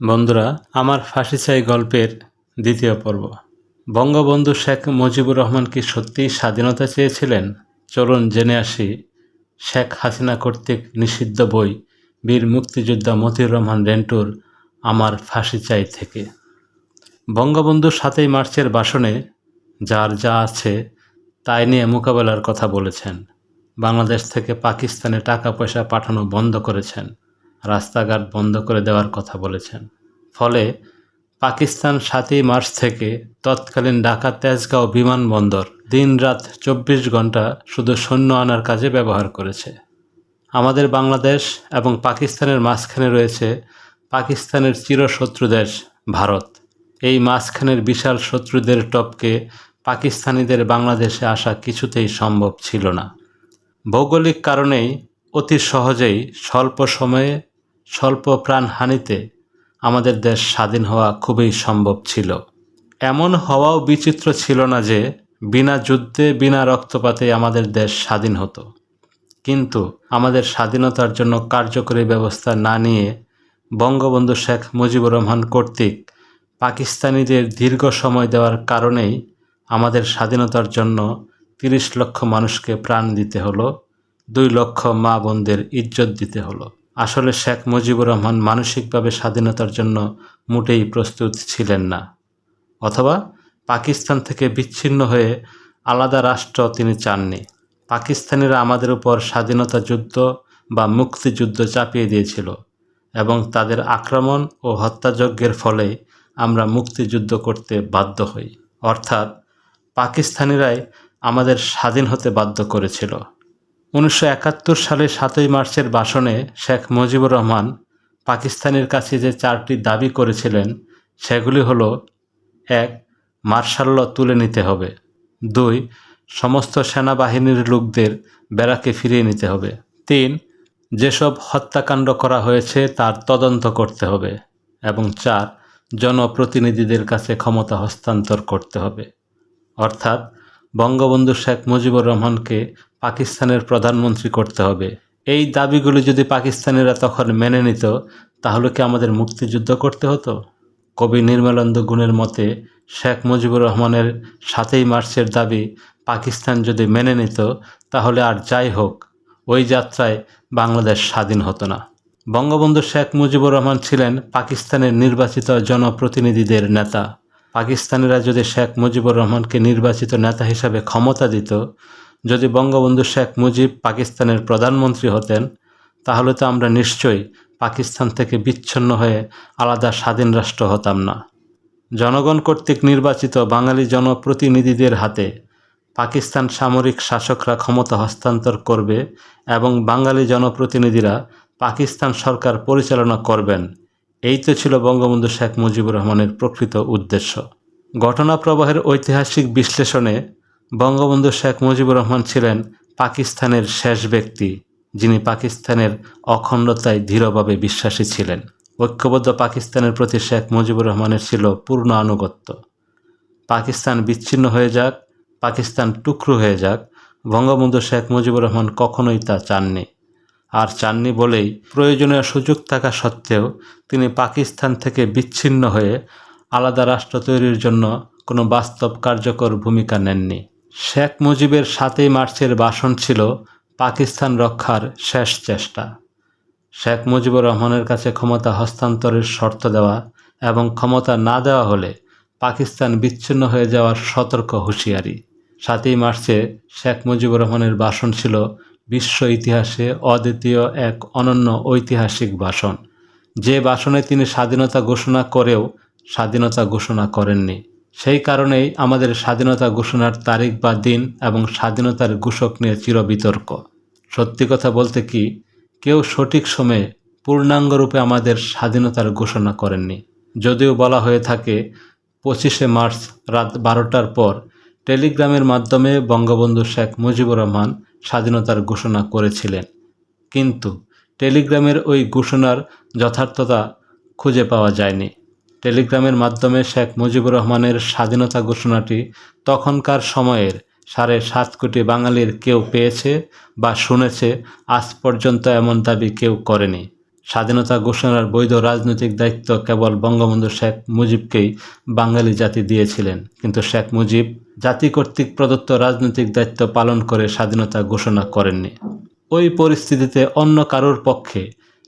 বন্ধুরা, আমার ফাঁসি চাই গল্পের দ্বিতীয় পর্ব। বঙ্গবন্ধু শেখ মুজিবুর রহমান কি সত্যিই স্বাধীনতা চেয়েছিলেন? চলুন জেনে আসি। শেখ হাসিনা কর্তৃক নিষিদ্ধ বই বীর মুক্তিযোদ্ধা মতিউর রহমান রেন্টুর আমার ফাঁসি চাই থেকে। বঙ্গবন্ধু সাতই মার্চের ভাষণে যার যা আছে তাই নিয়ে মোকাবেলার কথা বলেছেন। বাংলাদেশ থেকে পাকিস্তানে টাকা পয়সা পাঠানো বন্ধ করেছেন। রাস্তাঘাট বন্ধ করে দেওয়ার কথা বলেছেন। ফলে পাকিস্তান সাতই মার্চ থেকে তৎকালীন ঢাকা তেজগাঁও বিমানবন্দর দিনরাত চব্বিশ ঘণ্টা শুধু সৈন্য আনার কাজে ব্যবহার করেছে। আমাদের বাংলাদেশ এবং পাকিস্তানের মাঝখানে রয়েছে পাকিস্তানের চিরশত্রু দেশ ভারত। এই মাঝখানের বিশাল শত্রুদের টপকে পাকিস্তানিদের বাংলাদেশে আসা কিছুতেই সম্ভব ছিল না। ভৌগোলিক কারণেই অতি সহজেই স্বল্প সময়ে স্বল্প প্রাণহানিতে আমাদের দেশ স্বাধীন হওয়া খুবই সম্ভব ছিল। এমন হওয়াও বিচিত্র ছিল না যে বিনা যুদ্ধে, বিনা রক্তপাতে আমাদের দেশ স্বাধীন হতো। কিন্তু আমাদের স্বাধীনতার জন্য কার্যকরী ব্যবস্থা না নিয়ে বঙ্গবন্ধু শেখ মুজিবুর রহমান কর্তৃক পাকিস্তানিদের দীর্ঘ সময় দেওয়ার কারণেই আমাদের স্বাধীনতার জন্য তিরিশ লক্ষ মানুষকে প্রাণ দিতে হলো, দুই লক্ষ মা বোনদের ইজ্জত দিতে হলো। আসলে শেখ মুজিবুর রহমান মানসিকভাবে স্বাধীনতার জন্য মোটেই প্রস্তুত ছিলেন না। অথবা পাকিস্তান থেকে বিচ্ছিন্ন হয়ে আলাদা রাষ্ট্র তিনি চাননি। পাকিস্তানিরা আমাদের উপর স্বাধীনতা যুদ্ধ বা মুক্তিযুদ্ধ চাপিয়ে দিয়েছিল এবং তাদের আক্রমণ ও হত্যাযজ্ঞের ফলে আমরা মুক্তিযুদ্ধ করতে বাধ্য হই। অর্থাৎ পাকিস্তানিরাই আমাদের স্বাধীন হতে বাধ্য করেছিল। উনিশশো একাত্তর সালে সাতই মার্চের ভাষণে শেখ মুজিবুর রহমান পাকিস্তানের কাছে যে চারটি দাবি করেছিলেন, সেগুলি হল, এক মার্শাল্য তুলে নিতে হবে। দুই, সমস্ত সেনাবাহিনীর লোকদের বেড়াকে ফিরিয়ে নিতে হবে। তিন, যেসব হত্যাকাণ্ড করা হয়েছে তার তদন্ত করতে হবে। এবং চার, জনপ্রতিনিধিদের কাছে ক্ষমতা হস্তান্তর করতে হবে। অর্থাৎ বঙ্গবন্ধু শেখ মুজিবুর রহমানকে পাকিস্তানের প্রধানমন্ত্রী করতে হবে। এই দাবিগুলি যদি পাকিস্তানিরা তখন মেনে নিত, তাহলে কি আমাদের মুক্তিযুদ্ধ করতে হতো? কবি নির্মলানন্দ গুণের মতে, শেখ মুজিবুর রহমানের সাতই মার্চের দাবি, পাকিস্তান যদি মেনে নিত, তাহলে আর যাই হোক, ওই যাত্রায় বাংলাদেশ স্বাধীন হতো না। বঙ্গবন্ধু শেখ মুজিবুর রহমান ছিলেন পাকিস্তানের নির্বাচিত জনপ্রতিনিধিদের নেতা। পাকিস্তানিরা যদি শেখ মুজিবুর রহমানকে নির্বাচিত নেতা হিসাবে ক্ষমতা দিত, যদি বঙ্গবন্ধু শেখ মুজিব পাকিস্তানের প্রধানমন্ত্রী হতেন, তাহলে তো আমরা নিশ্চয়ই পাকিস্তান থেকে বিচ্ছিন্ন হয়ে আলাদা স্বাধীন রাষ্ট্র হতাম না। জনগণ কর্তৃক নির্বাচিত বাঙালি জনপ্রতিনিধিদের হাতে পাকিস্তান সামরিক শাসকরা ক্ষমতা হস্তান্তর করবে এবং বাঙালি জনপ্রতিনিধিরা পাকিস্তান সরকার পরিচালনা করবেন। এই তো ছিল বঙ্গবন্ধু শেখ মুজিবুর রহমানের প্রকৃত উদ্দেশ্য। ঘটনা প্রবাহের ঐতিহাসিক বিশ্লেষণে বঙ্গবন্ধু শেখ মুজিবুর রহমান ছিলেন পাকিস্তানের শেষ ব্যক্তি, যিনি পাকিস্তানের অখণ্ডতায় দৃঢ়ভাবে বিশ্বাসী ছিলেন। ঐক্যবদ্ধ পাকিস্তানের প্রতি শেখ মুজিবুর রহমানের ছিল পূর্ণ আনুগত্য। পাকিস্তান বিচ্ছিন্ন হয়ে যাক, পাকিস্তান টুকরো হয়ে যাক, বঙ্গবন্ধু শেখ মুজিবুর রহমান কখনোই তা চাননি। আর চাননি বলেই প্রয়োজনীয় সুযোগ থাকা সত্ত্বেও তিনি পাকিস্তান থেকে বিচ্ছিন্ন হয়ে আলাদা রাষ্ট্র তৈরির জন্য কোনো বাস্তব কার্যকর ভূমিকা নেননি। শেখ মুজিবের সাতই মার্চের ভাষণ ছিল পাকিস্তান রক্ষার শেষ চেষ্টা। শেখ মুজিবুর রহমানের কাছে ক্ষমতা হস্তান্তরের শর্ত দেওয়া এবং ক্ষমতা না দেওয়া হলে পাকিস্তান বিচ্ছিন্ন হয়ে যাওয়ার সতর্ক হুঁশিয়ারি। সাতই মার্চে শেখ মুজিবুর রহমানের ভাষণ ছিল বিশ্ব ইতিহাসে অদ্বিতীয় এক অনন্য ঐতিহাসিক ভাষণ। যে ভাষণে তিনি স্বাধীনতা ঘোষণা করেও স্বাধীনতা ঘোষণা করেননি। সেই কারণেই আমাদের স্বাধীনতা ঘোষণার তারিখ বা দিন এবং স্বাধীনতার ঘোষক নিয়ে চিরবিতর্ক। সত্যি কথা বলতে কি, কেউ সঠিক সময়ে পূর্ণাঙ্গরূপে আমাদের স্বাধীনতার ঘোষণা করেননি। যদিও বলা হয়ে থাকে, পঁচিশে মার্চ রাত বারোটার পর টেলিগ্রামের মাধ্যমে বঙ্গবন্ধু শেখ মুজিবুর রহমান স্বাধীনতার ঘোষণা করেছিলেন। কিন্তু টেলিগ্রামের ওই ঘোষণার যথার্থতা খুঁজে পাওয়া যায়নি। টেলিগ্রামের মাধ্যমে শেখ মুজিবুর রহমানের স্বাধীনতা ঘোষণাটি তখনকার সময়ের সাড়ে সাত কোটি বাঙালির কেউ পেয়েছে বা শুনেছে, আজ পর্যন্ত এমন দাবি কেউ করেনি। স্বাধীনতা ঘোষণার বৈধ রাজনৈতিক দায়িত্ব কেবল বঙ্গবন্ধু শেখ মুজিবকেই বাঙালি জাতি দিয়েছিলেন। কিন্তু শেখ মুজিব জাতি কর্তৃক প্রদত্ত রাজনৈতিক দায়িত্ব পালন করে স্বাধীনতা ঘোষণা করেননি। ওই পরিস্থিতিতে অন্য কারোর পক্ষে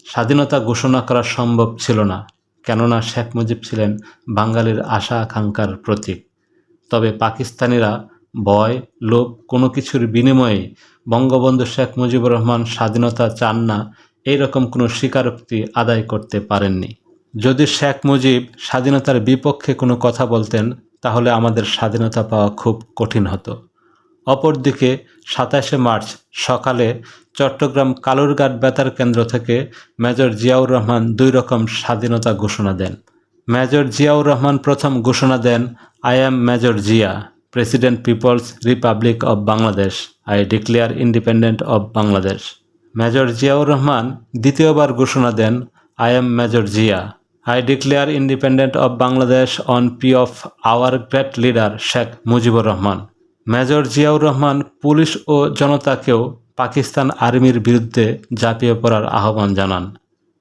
স্বাধীনতা ঘোষণা করা সম্ভব ছিল না, কেননা শেখ মুজিব ছিলেন বাঙালির আশা আকাঙ্ক্ষার প্রতীক। তবে পাকিস্তানিরা ভয়, লোভ, কোনো কিছুর বিনিময়ে বঙ্গবন্ধু শেখ মুজিবুর রহমান স্বাধীনতা চান না এইরকম কোনো স্বীকারোক্তি আদায় করতে পারেননি। যদি শেখ মুজিব স্বাধীনতার বিপক্ষে কোনো কথা বলতেন তাহলে আমাদের স্বাধীনতা পাওয়া খুব কঠিন হতো। অপরদিকে সাতাশে মার্চ সকালে চট্টগ্রাম কালুরঘাট বেতার কেন্দ্র থেকে মেজর জিয়াউর রহমান দুই রকম স্বাধীনতা ঘোষণা দেন। মেজর জিয়াউর রহমান প্রথম ঘোষণা দেন I am major Zia president Peoples Republic of Bangladesh I declare independent of Bangladesh major Ziaur Rahman দ্বিতীয়বার ঘোষণা দেন I am major Zia I declare independent of Bangladesh on P of our great leader Sheikh Mujibur Rahman major Ziaur Rahman police ও জনতাকেও পাকিস্তান আর্মির বিরুদ্ধে ঝাঁপিয়ে পড়ার আহ্বান জানান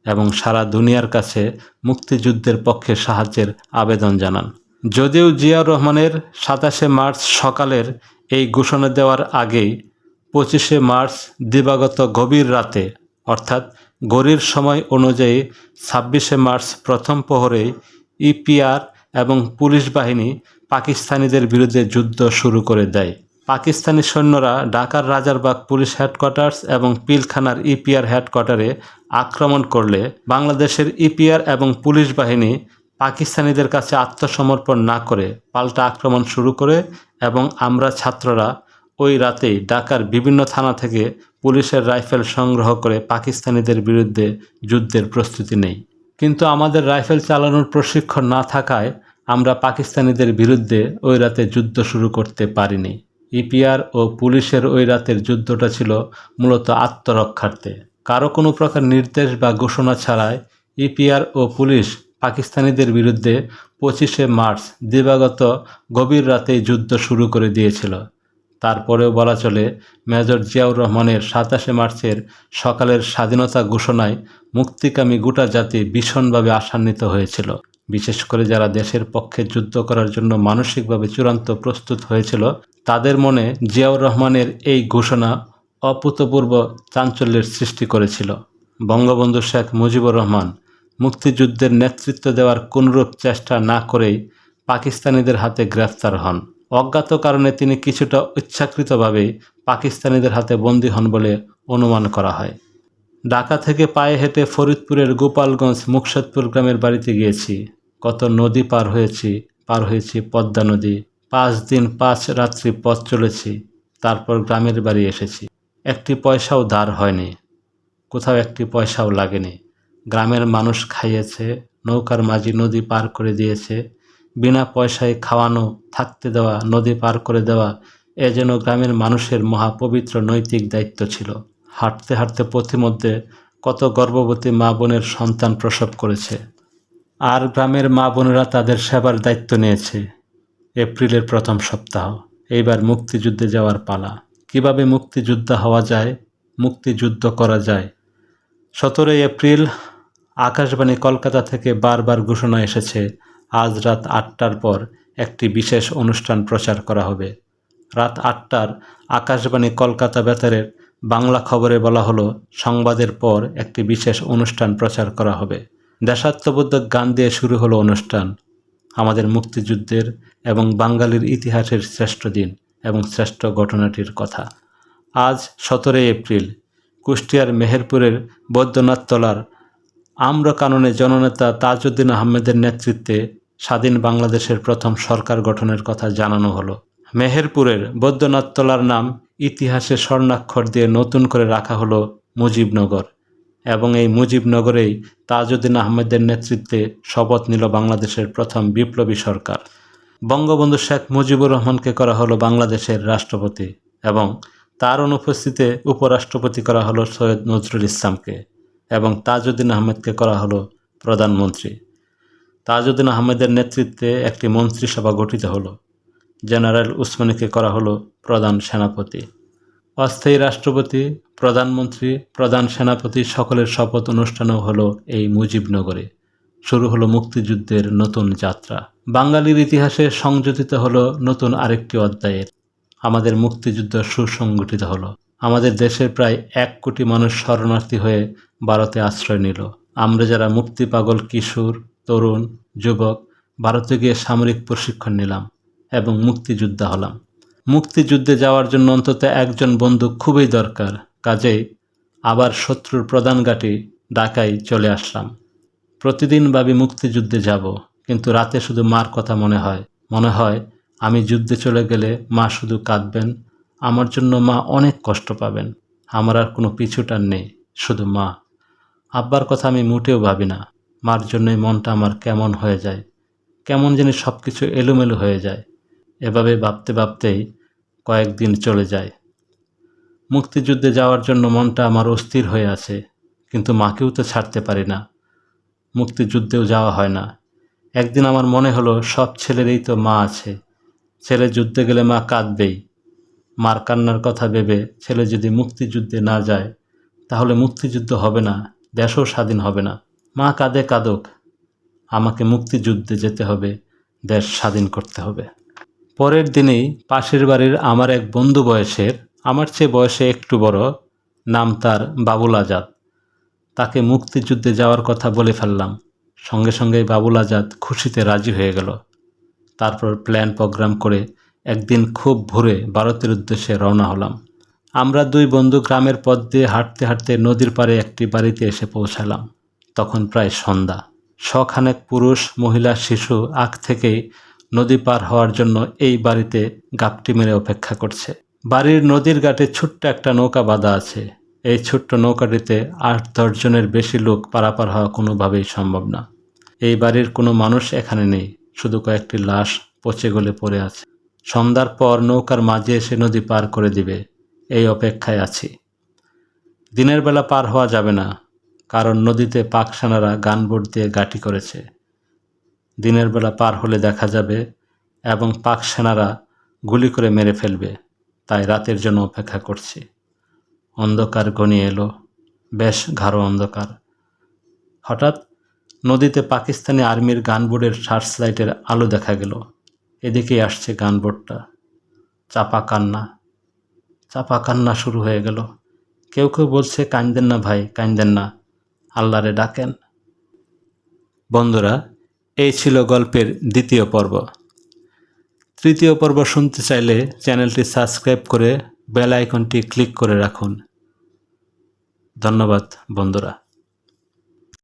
এবং সারা দুনিয়ার কাছে মুক্তিযুদ্ধের পক্ষে সাহায্যের আবেদন জানান। যদিও জিয়াউর রহমানের সাতাশে মার্চ সকালের এই ঘোষণা দেওয়ার আগেই পঁচিশে মার্চ দিবাগত গভীর রাতে, অর্থাৎ গড়ির সময় অনুযায়ী ছাব্বিশে মার্চ প্রথম প্রহরে ইপিআর এবং পুলিশ বাহিনী পাকিস্তানিদের বিরুদ্ধে যুদ্ধ শুরু করে দেয়। পাকিস্তানি সৈন্যরা ঢাকার রাজারবাগ পুলিশ হেডকোয়ার্টার্স এবং পিলখানার ইপিআর হেডকোয়ার্টারে আক্রমণ করলে বাংলাদেশের ইপিআর এবং পুলিশ বাহিনী পাকিস্তানিদের কাছে আত্মসমর্পণ না করে পাল্টা আক্রমণ শুরু করে এবং আমরা ছাত্ররা ওই রাতেই ঢাকার বিভিন্ন থানা থেকে পুলিশের রাইফেল সংগ্রহ করে পাকিস্তানিদের বিরুদ্ধে যুদ্ধের প্রস্তুতি নেই। কিন্তু আমাদের রাইফেল চালানোর প্রশিক্ষণ না থাকায় আমরা পাকিস্তানিদের বিরুদ্ধে ওই রাতে যুদ্ধ শুরু করতে পারিনি। ইপিআর ও পুলিশের ওই রাতের যুদ্ধটা ছিল মূলত আত্মরক্ষার্থে। কারও কোনো প্রকার নির্দেশ বা ঘোষণা ছাড়াই ইপিআর ও পুলিশ পাকিস্তানিদের বিরুদ্ধে পঁচিশে মার্চ দিবাগত গভীর রাতেই যুদ্ধ শুরু করে দিয়েছিল। তারপরেও বলা চলে, মেজর জিয়াউর রহমানের সাতাশে মার্চের সকালের স্বাধীনতা ঘোষণায় মুক্তিকামী গোটা জাতি ভীষণভাবে আশান্বিত হয়েছিল। বিশেষ করে যারা দেশের পক্ষে যুদ্ধ করার জন্য মানসিকভাবে চূড়ান্ত প্রস্তুত হয়েছিল, তাদের মনে জিয়াউর রহমানের এই ঘোষণা অভূতপূর্ব চাঞ্চল্যের সৃষ্টি করেছিল। বঙ্গবন্ধু শেখ মুজিবুর রহমান মুক্তিযুদ্ধের নেতৃত্ব দেওয়ার কোনরূপ চেষ্টা না করেই পাকিস্তানিদের হাতে গ্রেফতার হন। অজ্ঞাত কারণে তিনি কিছুটা ইচ্ছাকৃতভাবে পাকিস্তানিদের হাতে বন্দী হন বলে অনুমান করা হয়। ঢাকা থেকে পায়ে হেঁটে ফরিদপুরের গোপালগঞ্জ মুকসদপুর গ্রামের বাড়িতে গিয়েছি। কত নদী পার হয়েছি পার হয়েছি পদ্মা নদী। পাঁচ দিন, পাঁচ রাত্রি পথ চলেছি, তারপর গ্রামের বাড়ি এসেছি। একটি পয়সাও ধার হয়নি, কোথাও একটি পয়সাও লাগেনি। গ্রামের মানুষ খাইয়েছে, নৌকার মাঝি নদী পার করে দিয়েছে বিনা পয়সায় খাওয়ানো, থাকতে দেওয়া, নদী পার করে দেওয়া, এ যেন গ্রামের মানুষের মহাপবিত্র নৈতিক দায়িত্ব ছিল। হাঁটতে হাঁটতে পথিমধ্যে কত গর্ভবতী মা বোনের সন্তান প্রসব করেছে। আর গ্রামের মা বোনেরা তাদের সেবার দায়িত্ব নিয়েছে। এপ্রিলের প্রথম সপ্তাহ। এইবার মুক্তিযুদ্ধে যাওয়ার পালা। কীভাবে মুক্তিযোদ্ধা হওয়া যায়? মুক্তিযুদ্ধ করা যায়। সতেরোই এপ্রিল আকাশবাণী কলকাতা থেকে বারবার ঘোষণা এসেছে আজ রাত আটটার পর একটি বিশেষ অনুষ্ঠান প্রচার করা হবে। রাত আটটার আকাশবাণী কলকাতা বেতারের বাংলা খবরে বলা হলো, সংবাদের পর একটি বিশেষ অনুষ্ঠান প্রচার করা হবে। দেশাত্মবোধক গান দিয়ে শুরু হলো অনুষ্ঠান। আমাদের মুক্তিযুদ্ধের এবং বাঙালির ইতিহাসের শ্রেষ্ঠ দিন এবং শ্রেষ্ঠ ঘটনাটির কথা। আজ সতেরোই এপ্রিল, কুষ্টিয়ার মেহেরপুরের বৈদ্যনাথ তলার আম্র কাননে জননেতা তাজউদ্দিন আহমেদের নেতৃত্বে স্বাধীন বাংলাদেশের প্রথম সরকার গঠনের কথা জানানো হলো। মেহেরপুরের বৈদ্যনাথতলার নাম ইতিহাসে স্বর্ণাক্ষর দিয়ে নতুন করে রাখা হলো মুজিবনগর এবং এই মুজিবনগরেই তাজউদ্দিন আহমেদের নেতৃত্বে শপথ নিল বাংলাদেশের প্রথম বিপ্লবী সরকার। বঙ্গবন্ধু শেখ মুজিবুর রহমানকে করা হলো বাংলাদেশের রাষ্ট্রপতি এবং তার অনুপস্থিতিতে উপরাষ্ট্রপতি করা হলো সৈয়দ নজরুল ইসলামকে। এবং তাজউদ্দিন আহমেদকে করা হলো প্রধানমন্ত্রী। তাজউদ্দিন আহমেদের নেতৃত্বে একটি মন্ত্রিসভা গঠিত হলো। জেনারেল উসমানীকে করা হলো প্রধান সেনাপতি। অস্থায়ী রাষ্ট্রপতি, প্রধানমন্ত্রী, প্রধান সেনাপতি সকলের শপথ অনুষ্ঠানও হলো এই মুজিবনগরে। শুরু হলো মুক্তিযুদ্ধের নতুন যাত্রা। বাঙালির ইতিহাসে সংযোজিত হলো নতুন আরেকটি অধ্যায়ের। আমাদের মুক্তিযুদ্ধ সুসংগঠিত হলো। আমাদের দেশের প্রায় এক কোটি মানুষ শরণার্থী হয়ে ভারতে আশ্রয় নিল। আমরা যারা মুক্তি পাগল, কিশোর, তরুণ, যুবক, ভারতে গিয়ে সামরিক প্রশিক্ষণ নিলাম এবং মুক্তিযোদ্ধা হলাম। মুক্তিযুদ্ধে যাওয়ার জন্য অন্তত একজন বন্ধু খুবই দরকার। কাজেই আবার শত্রুর প্রধান ঘাঁটি ঢাকায় চলে আসলাম। প্রতিদিন ভাবি মুক্তিযুদ্ধে যাব, কিন্তু রাতে শুধু মার কথা মনে হয়। মনে হয়, আমি যুদ্ধে চলে গেলে মা শুধু কাঁদবেন, আমার জন্য মা অনেক কষ্ট পাবেন। আমার আর কোনো পিছুটার নেই, শুধু মা। আব্বার কথা আমি মোটেও ভাবি না। মার জন্যই মনটা আমার কেমন হয়ে যায়, কেমন জানি সব কিছু এলোমেলো হয়ে যায়। এভাবে ভাবতে ভাবতেই কয়েকদিন চলে যায়। মুক্তিযুদ্ধে যাওয়ার জন্য মনটা আমার অস্থির হয়ে আছে, কিন্তু মাকেও তো ছাড়তে পারি না। মুক্তিযুদ্ধেও যাওয়া হয় না। একদিন আমার মনে হলো, সব ছেলেরই তো মা আছে। ছেলে যুদ্ধে গেলে মা কাঁদবেই। মার কান্নার কথা ভেবে ছেলে যদি মুক্তিযুদ্ধে না যায়, তাহলে মুক্তিযুদ্ধ হবে না। দেশও স্বাধীন হবে না। মা কাঁদে কাঁদক, আমাকে মুক্তিযুদ্ধে যেতে হবে, দেশ স্বাধীন করতে হবে। পরের দিনেই পাশের বাড়ির আমার এক বন্ধু বয়সের, আমার চেয়ে বয়সে একটু বড়, নাম তার বাবুল আজাদ। তাকে মুক্তিযুদ্ধে যাওয়ার কথা বলে ফেললাম। সঙ্গে সঙ্গে বাবুল আজাদ খুশিতে রাজি হয়ে গেল। তারপর প্ল্যান প্রোগ্রাম করে একদিন খুব ভোরে ভারতের উদ্দেশ্যে রওনা হলাম। আমরা দুই বন্ধু গ্রামের পথ দিয়ে হাঁটতে হাঁটতে নদীর পাড়ে একটি বাড়িতে এসে পৌঁছালাম। তখন প্রায় সন্ধ্যা। শখানেক পুরুষ, মহিলা, শিশু আগ থেকেই নদী পার হওয়ার জন্য এই বাড়িতে গাপটি মেরে অপেক্ষা করছে। বাড়ির নদীর ঘাটে ছোট্ট একটা নৌকা বাঁধা আছে। এই ছোট্ট নৌকাটিতে আট দশজনের বেশি লোক পারাপার হওয়া কোনোভাবেই সম্ভব না। এই বাড়ির কোনো মানুষ এখানে নেই, শুধু কয়েকটি লাশ পচে গলে পড়ে আছে। সন্ধ্যার পর নৌকার মাঝে এসে নদী পার করে দিবে। এই অপেক্ষায় আছি। দিনের বেলা পার হওয়া যাবে না, কারণ নদীতে পাক পাকসানারা গানবোট দিয়ে গাটি করেছে। দিনের বেলা পার হলে দেখা যাবে এবং পাক সেনারা গুলি করে মেরে ফেলবে, তাই রাতের জন্য অপেক্ষা করছি। অন্ধকার ঘনিয়ে এলো, বেশ গাঢ় অন্ধকার। হঠাৎ নদীতে পাকিস্তানি আর্মির গানবোর্ডের সার্চ লাইটের আলো দেখা গেল। এদিকেই আসছে গানবোর্ডটা চাপা কান্না চাপা কান্না শুরু হয়ে গেল। কেউ কেউ বলছে, কান্দেন না ভাই, কান্দেন না। আল্লাহরে ডাকেন। বন্ধুরা, এই ছিল গল্পের দ্বিতীয় পর্ব। তৃতীয় পর্ব শুনতে চাইলে চ্যানেলটি সাবস্ক্রাইব করে বেল আইকনটি ক্লিক করে রাখুন। ধন্যবাদ, বন্ধুরা।